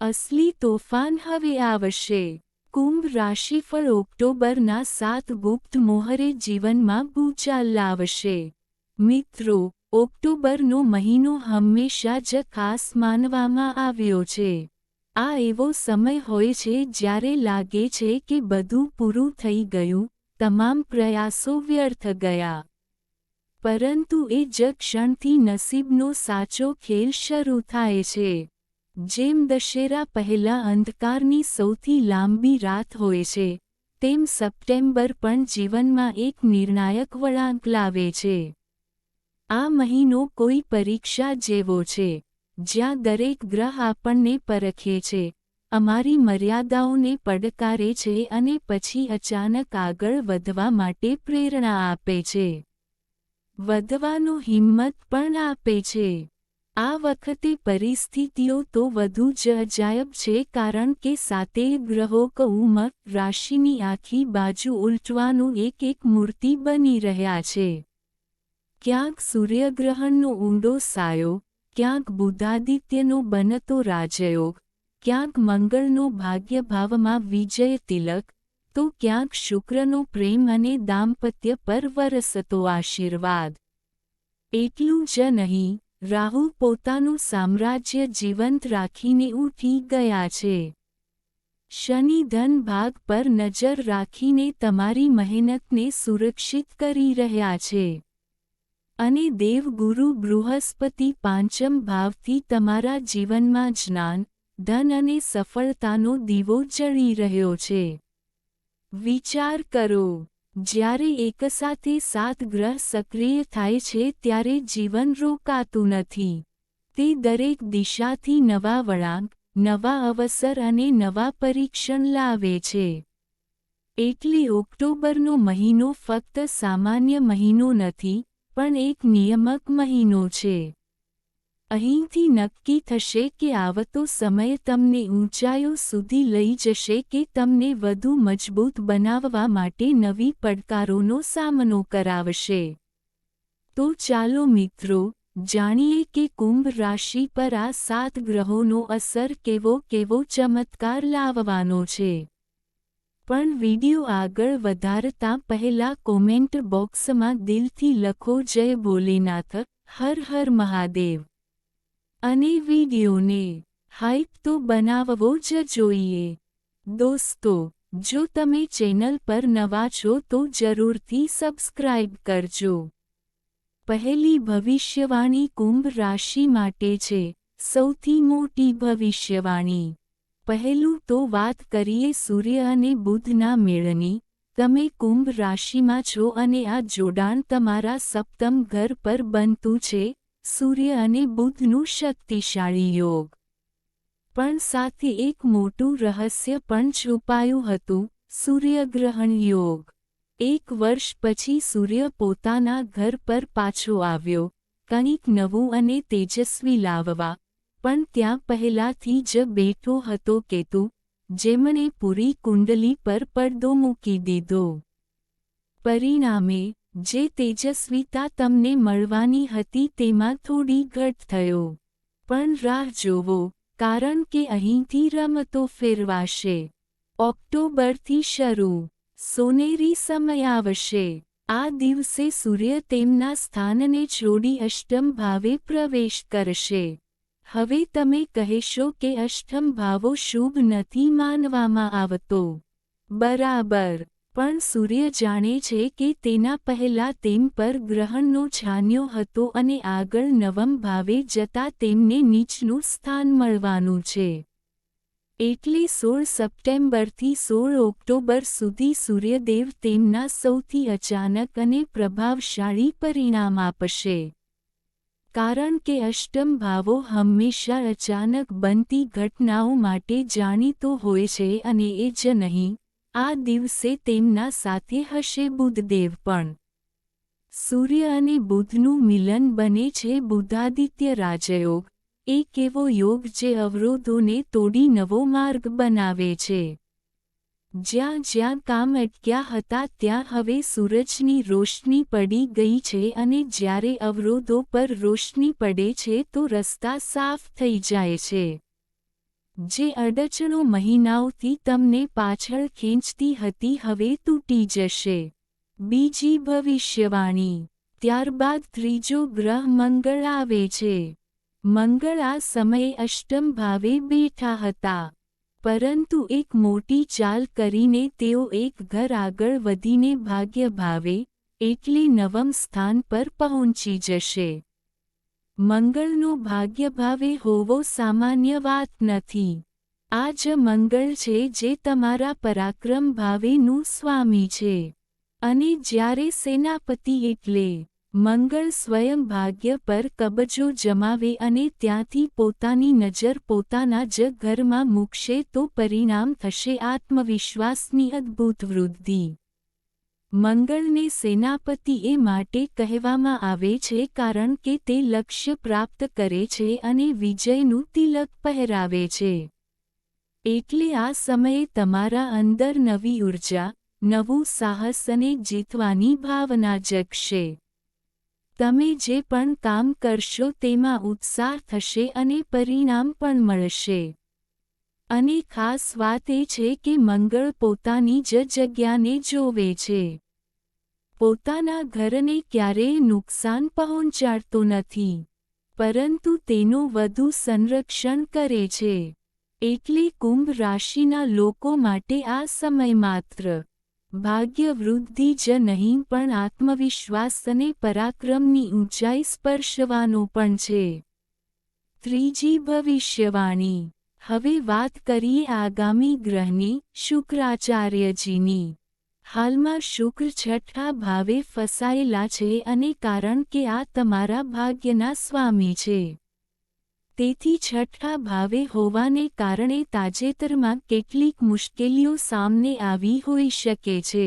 અસલી તોફાન હવે આવશે. કુંભ રાશિફળ ઓક્ટોબરના સાત ગુપ્ત મોહરે જીવનમાં ભૂચાલ લાવશે. મિત્રો, ઓક્ટોબરનો મહિનો હંમેશા જ ખાસ માનવામાં આવ્યો છે. આ એવો સમય હોય છે જ્યારે લાગે છે કે બધું પૂરું થઈ ગયું, તમામ પ્રયાસો વ્યર્થ ગયા. પરંતુ એ જ ક્ષણથી નસીબનો સાચો ખેલ શરૂ થાય છે. જેમ દશેરા પહેલા અંધકારની સૌથી લાંબી રાત હોય છે, તેમ સપ્ટેમ્બર પણ જીવનમાં એક નિર્ણાયક વળાંક લાવે છે. આ મહિનો કોઈ પરીક્ષા જેવો છે, જ્યાં દરેક ગ્રહ આપણને પરખે છે, અમારી મર્યાદાઓને પડકારે છે અને પછી અચાનક આગળ વધવા માટે પ્રેરણા આપે છે. વધવાનો હિંમત પણ આપે છે. આ વખતે પરિસ્થિતિઓ તો વધુ જ અજાયબ છે કારણ કે સાતેય ગ્રહો કૌમક રાશિની આખી બાજુ ઉલટવાનું એક એક મૂર્તિ બની રહ્યા છે. ક્યાંક સૂર્યગ્રહણનો ઊંડો સાયો, ક્યાંક બુધાદિત્યનો બનતો રાજયોગ ક્યાંક મંગળનો ભાગ્યભાવમાં વિજય તિલક, તો ક્યાંક શુક્રનો પ્રેમ અને દાંપત્ય પર વરસતો આશીર્વાદ. એટલું જ નહીં રાહુ પોતાનું સામ્રાજ્ય જીવંત રાખીને ઉઠી ગયા છે. શનિ ધન ભાગ પર નજર રાખીને તમારી મહેનતને સુરક્ષિત કરી રહ્યા છે. અને દેવગુરુ બૃહસ્પતિ પાંચમ ભાવથી તમારા જીવનમાં જ્ઞાન, ધન અને સફળતાનો દીવો જળી રહ્યો છે. વિચાર કરો. જ્યારે એકસાથે સાત ગ્રહ સક્રિય થાય છે ત્યારે જીવન રોકાતું નથી. તે દરેક દિશાથી નવા વળાંક, નવા અવસર અને નવા પરીક્ષણ લાવે છે. એટલે ઓક્ટોબરનો મહિનો ફક્ત સામાન્ય મહિનો નથી, પણ એક નિયમક મહિનો છે. અહીંથી નક્કી થશે કે આવતો સમય તમને ઊંચાઈઓ સુધી લઈ જશે કે તમને વધુ મજબૂત બનાવવા માટે નવી પડકારોનો સામનો કરાવશે. તો ચાલો મિત્રો, જાણીએ કે કુંભ રાશિ પર આ સાત ગ્રહોનો અસર કેવો કેવો ચમત્કાર લાવવાનો છે. પણ વિડિયો આગળ વધારતા પહેલા કોમેન્ટ બોક્સમાં દિલથી લખો જય ભોલેનાથ, હર હર મહાદેવ. અને વિડિયોને હાઇપ તો બનાવવો જ જોઈએ. દોસ્તો, જો તમે ચેનલ પર નવા છો તો જરૂરથી સબસ્ક્રાઇબ કરજો. પહેલી ભવિષ્યવાણી કુંભ રાશિ માટે છે, સૌથી મોટી ભવિષ્યવાણી. પહેલું તો વાત કરીએ સૂર્ય અને બુધના મેળની. તમે કુંભ રાશિમાં છો અને આ જોડાણ તમારા સપ્તમ ઘર પર બનતું છે સૂર્ય અને બુધનું શક્તિશાળી યોગ. પણ સાથે એક મોટું રહસ્ય પણ છુપાયું હતું, સૂર્યગ્રહણ યોગ. એક વર્ષ પછી સૂર્ય પોતાના ઘર પર પાછો આવ્યો, કંઈક નવું અને તેજસ્વી લાવવા. પણ ત્યાં પહેલાથી જ બેઠો હતો કેતુ, જેમણે પૂરી કુંડલી પર પડદો મૂકી દીધો. પરિણામે જે તેજસ્વીતા તમને મળવાની હતી તેમાં થોડી ઘટ થયો. પણ રાહ જોવો, કારણ કે અહીંથી રમતો ફેરવાશે. ઓક્ટોબરથી શરૂ. સોનેરી સમય આવશે. આ દિવસે સૂર્ય તેમના સ્થાનને છોડી અષ્ટમ ભાવે પ્રવેશ કરશે. હવે તમે કહેશો કે અષ્ટમ ભાવો શુભ નથી માનવામાં આવતો. બરાબર. પણ સૂર્ય જાણે છે કે તેના પહેલા તેમ પર ગ્રહણનો છાન્યો હતો અને આગળ નવમ ભાવે જતા તેમને નીચનું સ્થાન મળવાનું છે. એટલે સોળ સપ્ટેમ્બરથી સોળ ઓક્ટોબર સુધી સૂર્યદેવ તેમના સૌથી અચાનક અને પ્રભાવશાળી પરિણામ આપશે. કારણ કે અષ્ટમ ભાવો હંમેશા અચાનક બનતી ઘટનાઓ માટે જાણીતો હોય છે અને એ જ નહીં આ દિવસે તેમના સાથે હશે બુધદેવ પણ. સૂર્ય અને બુધનું મિલન બને છે બુધાદિત્ય રાજયોગ એક એવો યોગ જે અવરોધોને તોડી નવો માર્ગ બનાવે છે. જ્યાં જ્યાં કામ અટક્યા હતા ત્યાં હવે સૂરજની રોશની પડી ગઈ છે અને જ્યારે અવરોધો પર રોશની પડે છે તો રસ્તા સાફ થઈ જાય છે. જે અડચણો મહિનાઓથી તમને પાછળ ખેંચતી હતી, હવે તૂટી જશે. બીજી ભવિષ્યવાણી. ત્યારબાદ ત્રીજો ગ્રહ મંગળ આવે છે. મંગળ આ સમયે અષ્ટમ ભાવે બેઠા હતા. પરંતુ એક મોટી ચાલ કરીને તેઓ એક ઘર આગળ વધીને ભાગ્ય ભાવે, એટલે નવમ સ્થાન પર પહોંચી જશે. મંગળનો ભાગ્ય ભાવે હોવો સામાન્ય વાત નથી. આ જ મંગળ છે જે તમારા પરાક્રમ ભાવેનું સ્વામી છે. અને જ્યારે સેનાપતિ એટલે મંગળ સ્વયં ભાગ્ય પર કબજો જમાવે અને ત્યાંથી પોતાની નજર પોતાના જ ઘરમાં મૂકશે તો પરિણામ થશે આત્મવિશ્વાસની અદ્ભુત વૃદ્ધિ. મંગળને સેનાપતિ એ માટે કહેવામાં આવે છે કારણ કે તે લક્ષ્ય પ્રાપ્ત કરે છે અને વિજયનું તિલક પહેરાવે છે. એટલે આ સમયે તમારા અંદર નવી ઊર્જા, નવું સાહસ અને જીતવાની ભાવના જગશે. તમે જે પણ કામ કરશો તેમાં ઉત્સાહ થશે અને પરિણામ પણ મળશે. અને ખાસ વાત એ છે કે મંગળ પોતાની જ જગ્યાને જોવે છે. પોતાના ઘરને ક્યારેય નુકસાન પહોંચાડતો નથી. પરંતુ તેનું વધુ સંરક્ષણ કરે છે. એટલે કુંભ રાશિના લોકો માટે આ સમય માત્ર ભાગ્ય વૃદ્ધિ જ નહીં, પણ આત્મવિશ્વાસ અને પરાક્રમની ઊંચાઈ સ્પર્શવાનો પણ છે. ત્રીજી ભવિષ્યવાણી. હવે વાત કરીએ આગામી ગ્રહની શુક્રાચાર્યજીની. હાલમાં શુક્ર છઠ્ઠા ભાવે ફસાયેલા છે અને કારણ કે આ તમારા ભાગ્યના સ્વામી છે. તેથી છઠ્ઠા ભાવે હોવાને કારણે તાજેતરમાં કેટલીક મુશ્કેલીઓ સામને આવી હોઈ શકે છે.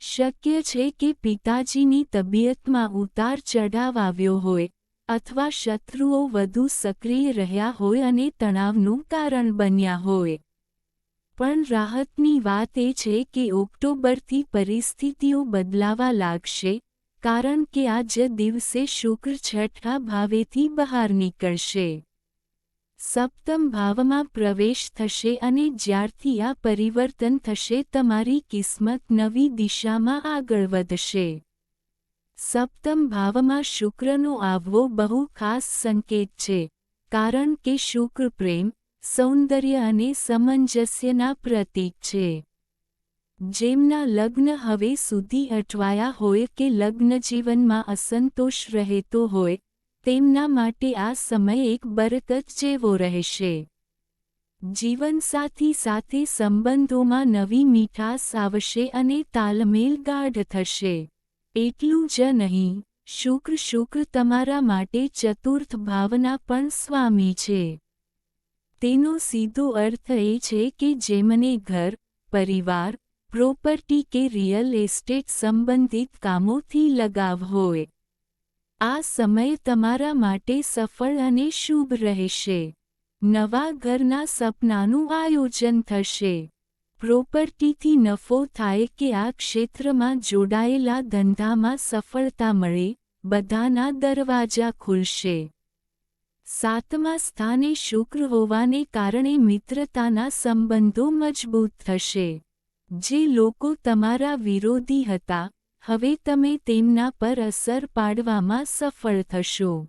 શક્ય છે કે પિતાજીની તબિયતમાં ઉતાર ચઢાવ આવ્યો હોય અથવા શત્રુઓ વધુ સક્રિય રહ્યા હોય અને તણાવનું કારણ બન્યા હોય. પણ રાહતની વાત એ છે કે ઓક્ટોબરથી પરિસ્થિતિઓ બદલાવા લાગશે, કારણ કે આજે દિવસે શુક્ર છઠ્ઠા ભાવેથી બહાર નીકળશે. સપ્તમ ભાવમાં પ્રવેશ થશે અને જ્યારથી આ પરિવર્તન થશે, તમારી કિસ્મત નવી દિશામાં આગળ વધશે. સપ્તમ ભાવમાં શુક્રનો આવવો બહુ ખાસ સંકેત છે, કારણ કે શુક્ર પ્રેમ, સૌંદર્ય અને સમંજસ્યના પ્રતીક છે. જેમના લગ્ન હવે સુધી અટવાયા હોય કે લગ્ન જીવનમાં અસંતોષ રહેતો હોય, તેમના માટે આ સમય એક બરકત જેવો રહેશે. જીવનસાથી સાથે સંબંધોમાં નવી મીઠાસ આવશે અને તાલમેલ ગાઢ થશે. એટલું જ નહીં, શુક્ર શુક્ર તમારા માટે ચતુર્થ ભાવના પણ સ્વામી છે. તેનો સીધો અર્થ એ છે કે જેમને ઘર, પરિવાર, પ્રોપર્ટી કે રિયલ એસ્ટેટ સંબંધિત કામોથી લગાવ હોય, આ સમય તમારા માટે સફળ અને શુભ રહેશે. નવા ઘરના સપનાનું આયોજન થશે. પ્રોપર્ટીથી નફો થાય કે આ ક્ષેત્રમાં જોડાયેલા ધંધામાં સફળતા મળે, બધાના દરવાજા ખુલશે. સાતમા સ્થાને શુક્ર હોવાને કારણે મિત્રતાના સંબંધો મજબૂત થશે. જે લોકો તમારા વિરોધી હતા, હવે તમે તેમના પર અસર પાડવામાં સફળ થશો.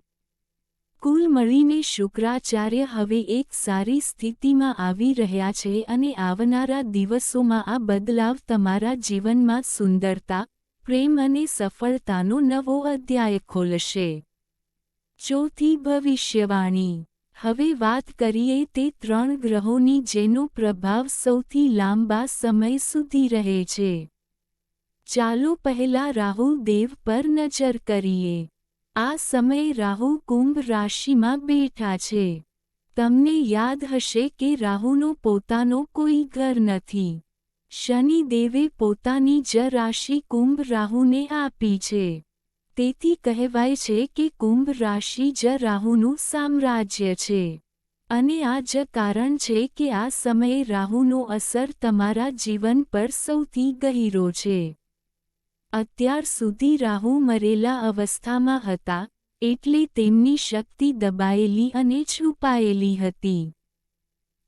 કુલ મળીને શુક્રાચાર્ય હવે એક સારી સ્થિતિમાં આવી રહ્યા છે અને આવનારા દિવસોમાં આ બદલાવ તમારા જીવનમાં સુંદરતા, પ્રેમ અને સફળતાનો નવો અધ્યાય ખોલશે. ચોથી ભવિષ્યવાણી. હવે વાત કરીએ તે ત્રણ ગ્રહોની જેનો પ્રભાવ સૌથી લાંબા સમય સુધી રહે છે. ચાલો પહેલા રાહુ દેવ પર નજર કરીએ. આ સમયે રાહુ કુંભ રાશિમાં બેઠા છે. તમને યાદ હશે કે રાહુનો પોતાનો કોઈ ઘર નથી. શનિદેવે પોતાની જ રાશિ કુંભ રાહુને આપી છે. તેથી કહેવાય છે કે કુંભ રાશિ જ રાહુનું સામ્રાજ્ય છે. અને આ જ કારણ છે કે આ સમયે રાહુનો અસર તમારા જીવન પર સૌથી ગહીરો છે. અત્યાર સુધી રાહુ મરેલા અવસ્થામાં હતા, એટલે તેમની શક્તિ દબાયેલી અને છુપાયેલી હતી.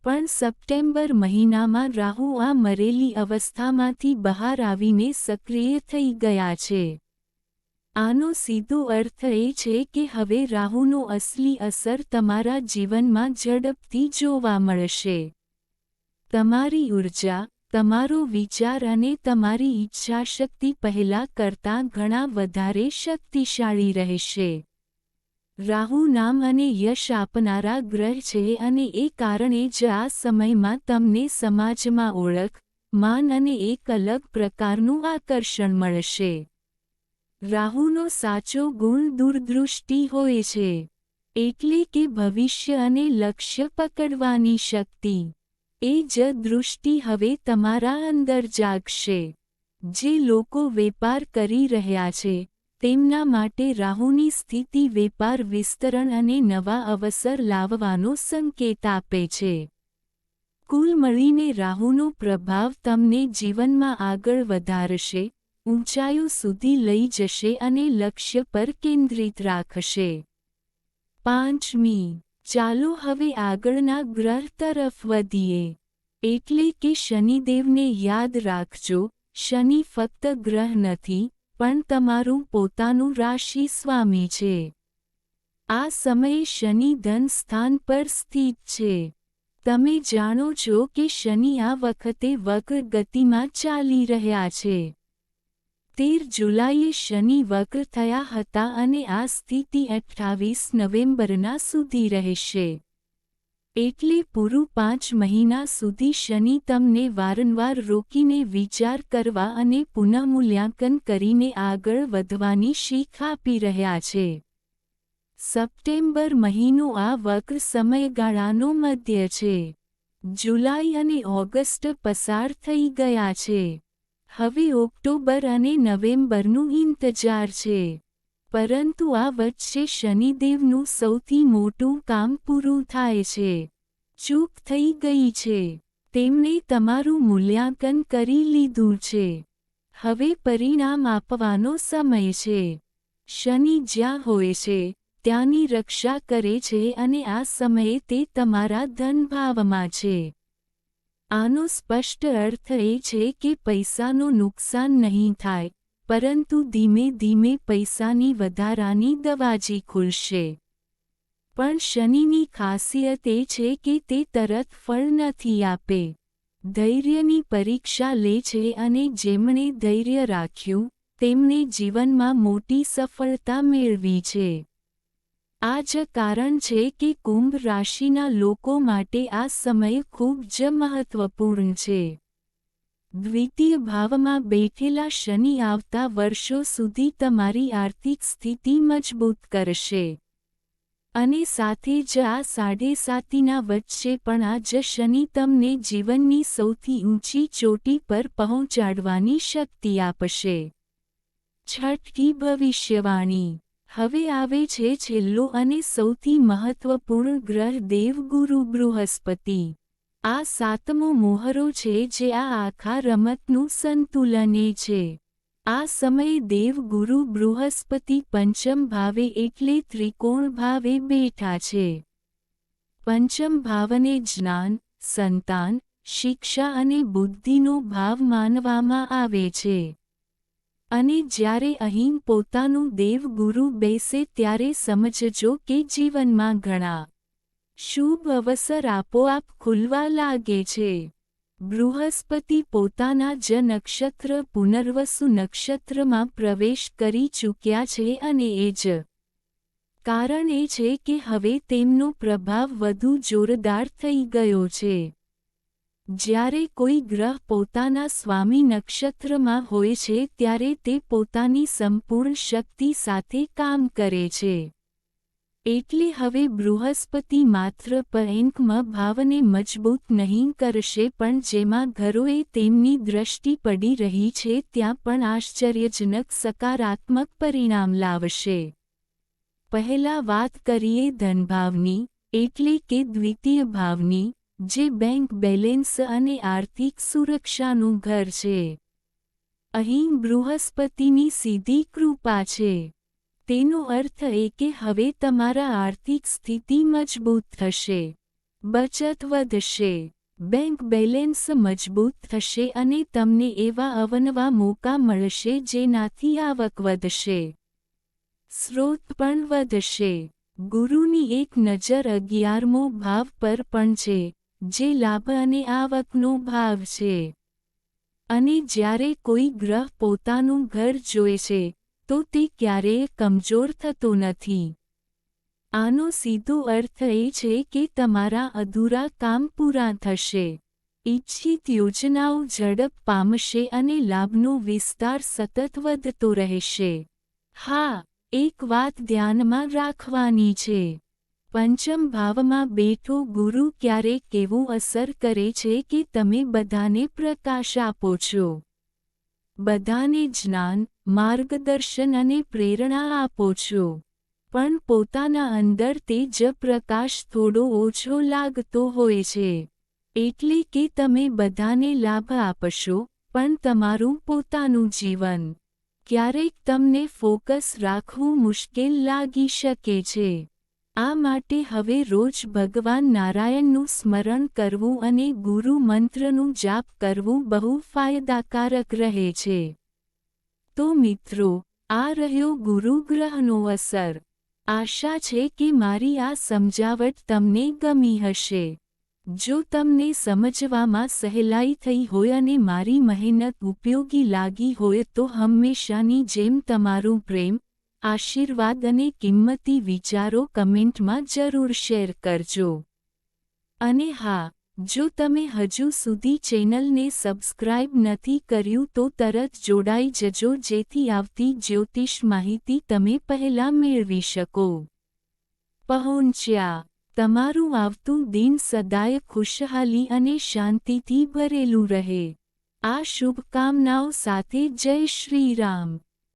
પણ સપ્ટેમ્બર મહિનામાં રાહુ આ મરેલી અવસ્થામાંથી બહાર આવીને સક્રિય થઈ ગયા છે. આનો સીધો અર્થ એ છે કે હવે રાહુનો અસલી અસર તમારા જીવનમાં ઝડપથી જોવા મળશે. તમારી ઊર્જા તમારો વિચાર અને તમારી ઈચ્છાશક્તિ પહેલાં કરતાં ઘણા વધારે શક્તિશાળી રહેશે. રાહુ નામ અને યશ આપનારા ગ્રહ છે અને એ કારણે જ આ સમયમાં તમને સમાજમાં ઓળખ, માન અને એક અલગ પ્રકારનું આકર્ષણ મળશે. રાહુનો સાચો ગુણ દૂરદૃષ્ટિ હોય છે. એટલે કે ભવિષ્ય અને લક્ષ્ય પકડવાની શક્તિ. એ જ દૃષ્ટિ હવે તમારા અંદર જાગશે. જે લોકો વેપાર કરી રહ્યા છે, તેમના માટે રાહુની સ્થિતિ વેપાર વિસ્તરણ અને નવા અવસર લાવવાનો સંકેત આપે છે. કુલ મળીને રાહુનો પ્રભાવ તમને જીવનમાં આગળ વધારશે, ઊંચાઈઓ સુધી લઈ જશે અને લક્ષ્ય પર કેન્દ્રિત રાખશે. પાંચમી ચાલો હવે આગળના ગ્રહ તરફ વધીએ. એટલે કે શનિદેવને યાદ રાખજો, શનિ ફક્ત ગ્રહ નથી, પણ તમારું પોતાનું રાશિ સ્વામી છે. આ સમયે શનિ ધન સ્થાન પર સ્થિત છે. તમે જાણો છો કે શનિ આ વખતે વક્ર ગતિમાં ચાલી રહ્યા છે. તેર જુલાઈએ શનિ વક્ર થયા હતા અને આ સ્થિતિ અઠ્ઠાવીસ નવેમ્બરના સુધી રહેશે. એટલે પૂરું પાંચ મહિના સુધી શનિ તમને વારંવાર રોકીને વિચાર કરવા અને પુનઃમૂલ્યાંકન કરીને આગળ વધવાની શીખ આપી રહ્યા છે. સપ્ટેમ્બર મહિનો આ વક્ર સમયગાળાનો મધ્ય છે. જુલાઈ અને ઓગસ્ટ પસાર થઈ ગયા છે. હવે ઓક્ટોબર અને નવેમ્બરનું ઇંતજાર છે. પરંતુ આ વચ્ચે શનિદેવનું સૌથી મોટું કામ પૂરું થાય છે. ચૂક થઈ ગઈ છે. તેમણે તમારું મૂલ્યાંકન કરી લીધું છે. હવે પરિણામ આપવાનો સમય છે. શનિ જ્યાં હોય છે, ત્યાંની રક્ષા કરે છે અને આ સમયે તે તમારા ધનભાવમાં છે. આનો સ્પષ્ટ અર્થ એ છે કે પૈસાનું નુકસાન નહીં થાય, પરંતુ ધીમે ધીમે પૈસાની વધારાની દવાજી ખુલશે. પણ શનિની ખાસિયત એ છે કે તે તરત ફળ નથી આપે. ધૈર્યની પરીક્ષા લે છે અને જેમણે ધૈર્ય રાખ્યું તેમણે જીવનમાં મોટી સફળતા મેળવી છે. આ જ કારણ છે કે કુંભ રાશિના લોકો માટે આ સમય ખૂબ જ મહત્વપૂર્ણ છે. દ્વિતીય ભાવમાં બેઠેલા શનિ આવતા વર્ષો સુધી તમારી આર્થિક સ્થિતિ મજબૂત કરશે. અને સાથે જ આ સાડે સાતીના વચ્ચે પણ આ જ શનિ તમને જીવનની સૌથી ઊંચી ચોટી પર પહોંચાડવાની શક્તિ આપશે. છઠ્ઠી ભવિષ્યવાણી. હવે આવે છે છેલ્લો અને સૌથી મહત્વપૂર્ણ ગ્રહ દેવગુરુ બૃહસ્પતિ. આ સાતમો મોહરો છે જે આ આખા રમતનું સંતુલને છે. આ સમયે દેવગુરુ બૃહસ્પતિ પંચમ ભાવે એટલે ત્રિકોણ ભાવે બેઠા છે. પંચમ ભાવને જ્ઞાન, સંતાન, શિક્ષા અને બુદ્ધિનો ભાવ માનવામાં આવે છે. અને જ્યારે અહીં પોતાનું દેવગુરુ બેસે ત્યારે સમજજો કે જીવનમાં ઘણા શુભ અવસર આપોઆપ ખુલવા લાગે છે. બૃહસ્પતિ પોતાના જ નક્ષત્ર પુનર્વસુ નક્ષત્રમાં પ્રવેશ કરી ચૂક્યા છે અને એ જ કારણ એ છે કે હવે તેમનો પ્રભાવ વધુ જોરદાર થઈ ગયો છે. જ્યારે કોઈ ગ્રહ પોતાના સ્વામી નક્ષત્રમાં હોય છે ત્યારે તે પોતાની સંપૂર્ણ શક્તિ સાથે કામ કરે છે. એટલે હવે બૃહસ્પતિ માત્ર પૈંકમાં ભાવને મજબૂત નહીં કરશે પણ જેમાં ઘરોએ તેમની દ્રષ્ટિ પડી રહી છે ત્યાં પણ આશ્ચર્યજનક સકારાત્મક પરિણામ લાવશે. પહેલા વાત કરીએ ધનભાવની, એટલે કે દ્વિતીય ભાવની જે બેંક બેલેન્સ અને આર્થિક સુરક્ષાનું ઘર છે. અહીં બૃહસ્પતિની સીધી કૃપા છે. તેનો અર્થ એ કે હવે તમારા આર્થિક સ્થિતિ મજબૂત થશે. બચત વધશે. બેંક બેલેન્સ મજબૂત થશે અને તમને એવા અવનવા મોકા મળશે જેનાથી આવક વધશે. સ્રોત પણ વધશે. ગુરુની એક નજર અગિયારમો ભાવ પર પણ છે. જે લાભ અને આવકનો ભાવ છે. અને જ્યારે કોઈ ગ્રહ પોતાનું ઘર જોએ છે, તો તે ક્યારેય કમજોર થતો નથી. આનો સીધો અર્થ એ છે કે તમારા અધૂરા કામ પૂરા થશે. ઇચ્છિત યોજનાઓ ઝડપ પામશે અને લાભનો વિસ્તાર સતત વધતો રહેશે. હા, એક વાત ધ્યાનમાં રાખવાની છે. પંચમ ભાવમાં બેઠો ગુરુ ક્યારેક કેવું અસર કરે છે કે તમે બધાને પ્રકાશ આપો છો? બધાને જ્ઞાન, માર્ગદર્શન અને પ્રેરણા આપો છો. પણ પોતાના અંદર તે જ પ્રકાશ થોડો ઓછો લાગતો હોય છે. એટલે કે તમે બધાને લાભ આપશો, પણ તમારું પોતાનું જીવન ક્યારેક તમને ફોકસ રાખવું મુશ્કેલ લાગી શકે છે. આ માટે હવે રોજ ભગવાન નારાયણનું સ્મરણ કરવું અને ગુરુ મંત્રનું જાપ કરવું બહુ ફાયદાકારક રહે છે. તો મિત્રો, આ રહ્યો ગુરુગ્રહનો અસર. આશા છે કે મારી આ સમજાવટ તમને ગમી હશે. જો તમને સમજવામાં સહેલાઈ થઈ હોય અને મારી મહેનત ઉપયોગી લાગી હોય તો હંમેશાની જેમ તમારું પ્રેમ આશીર્વાદ અને કિંમતી વિચારો કમેન્ટમાં જરૂર શેર કરજો. અને હા, જો તમે હજુ સુધી ચેનલને સબસ્ક્રાઇબ નથી કર્યું તો તરત જોડાઈ જજો જેથી આવતી જ્યોતિષ માહિતી તમે પહેલા મેળવી શકો. પહોંચ્યા. તમારું આવતું દિન સદાય ખુશહાલી અને શાંતિથી ભરેલું રહે. આ શુભકામનાઓ સાથે જય શ્રી રામ.